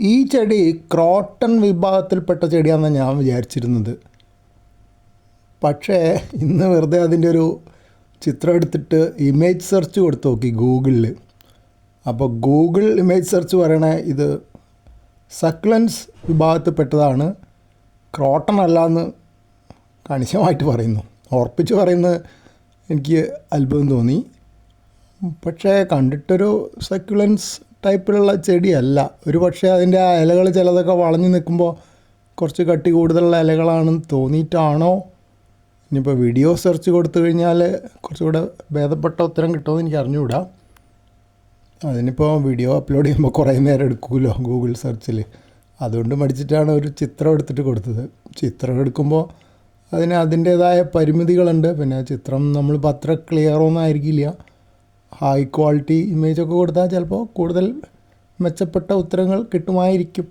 ഈ ചെടി ക്രോട്ടൺ വിഭാഗത്തിൽപ്പെട്ട ചെടിയാണെന്ന് ഞാൻ വിചാരിച്ചിരുന്നത്. പക്ഷേ ഇന്ന് വെറുതെ അതിന്റെ ഒരു ചിത്രം എടുത്തിട്ട് ഇമേജ് സെർച്ച് കൊടുത്ത് നോക്കി ഗൂഗിളിൽ അപ്പോൾ ഗൂഗിൾ ഇമേജ് സെർച്ച് പറയണേ ഇത് സക്ലൻസ് വിഭാഗത്തിൽപ്പെട്ടതാണ്. ക്രോട്ടൺ അല്ല എന്ന് കണിശമായിട്ട് പറയുന്നു. ഓർപ്പിച്ച് പറയുന്നത് എനിക്ക് അത്ഭുതം തോന്നി. പക്ഷേ കണ്ടിട്ടൊരു സക്യുലൻസ് ടൈപ്പിലുള്ള ചെടിയല്ല. ഒരു പക്ഷേ അതിന്റെ ആ ഇലകൾ ചിലതൊക്കെ വളഞ്ഞു നിൽക്കുമ്പോൾ കുറച്ച് കട്ടി കൂടുതലുള്ള ഇലകളാണെന്ന് തോന്നിയിട്ടാണോ? ഇനിയിപ്പോൾ വീഡിയോ സെർച്ച് കൊടുത്തു കഴിഞ്ഞാൽ കുറച്ചുകൂടെ ഭേദപ്പെട്ട ഉത്തരം കിട്ടുമെന്ന് എനിക്ക് അറിഞ്ഞുകൂടാ. അതിനിപ്പോൾ വീഡിയോ അപ്ലോഡ് ചെയ്യുമ്പോൾ കുറേ നേരം എടുക്കുമല്ലോ ഗൂഗിൾ സെർച്ചിൽ അതുകൊണ്ട് മടിച്ചിട്ടാണ് ഒരു ചിത്രം എടുത്തിട്ട് കൊടുത്തത്. ചിത്രം എടുക്കുമ്പോൾ അതിന് അതിന്റേതായ പരിമിതികളുണ്ട്. പിന്നെ ചിത്രം നമ്മളിപ്പോൾ അത്ര ക്ലിയറൊന്നും ആയിരിക്കില്ല. ഹൈ ക്വാളിറ്റി ഇമേജൊക്കെ കൊടുത്താൽ ചിലപ്പോൾ കൂടുതൽ മെച്ചപ്പെട്ട ഉത്തരങ്ങൾ കിട്ടുമായിരിക്കും.